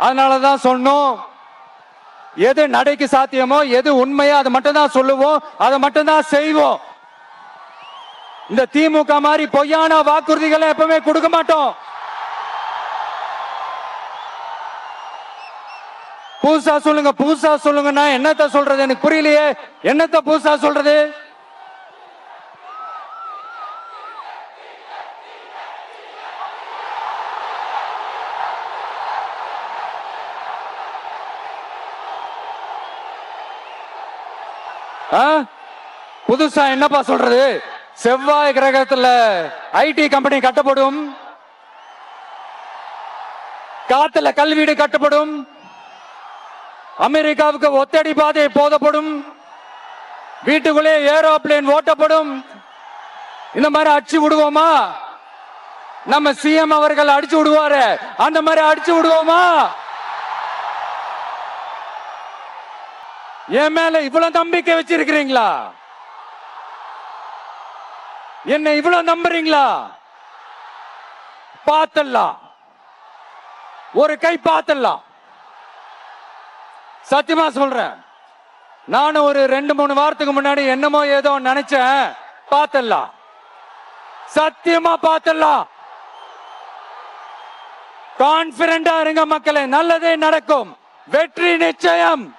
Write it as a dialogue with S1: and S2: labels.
S1: அதனாலதான் சொன்னோம். எது நடைக்கு சாத்தியமோ எது உண்மையோ அதை மட்டும் தான் சொல்லுவோம். அதை மட்டும் தான் செய்வோம். இந்த திமுக மாதிரி பொய்யான வாக்குறுதிகளை எப்பவுமே கொடுக்க மாட்டோம். புதுசா சொல்லுங்க புதுசா சொல்லுங்கன்னா என்னத்த சொல்றது? எனக்கு புரியலையே. என்னத்த புதுசா சொல்றது? புதுசா என்னப்பா சொல்றது? செவ்வாய் கிரகத்துல ஐடி கம்பெனி கட்டப்படும். காத்துல கல்வீடு கட்டப்படும். அமெரிக்காவுக்கு ஒத்தடி பாதை போதப்படும். வீட்டுக்குள்ளே ஏரோப்ளேன் ஓட்டப்படும். இந்த மாதிரி அடிச்சு விடுவோமா? நம்ம சிஎம் அவர்கள் அடிச்சு விடுவாரு. அந்த மாதிரி அடிச்சு விடுவோமா? என் மேல இவ்வளவு நம்பிக்கை வச்சிருக்கிறீங்களா? என்ன இவ்வளவு நம்புறீங்களா? பார்த்தலாம் ஒரு கை பார்த்தலாம் சத்தியமா சொல்றேன். நானும் ஒரு ரெண்டு மூணு வாரத்துக்கு முன்னாடி என்னமோ ஏதோ நினைச்சேன். பார்த்தலாம் சத்தியமா பார்த்தலாம் கான்பிடண்டா இருங்க மக்களே. நல்லதே நடக்கும். வெற்றி நிச்சயம்.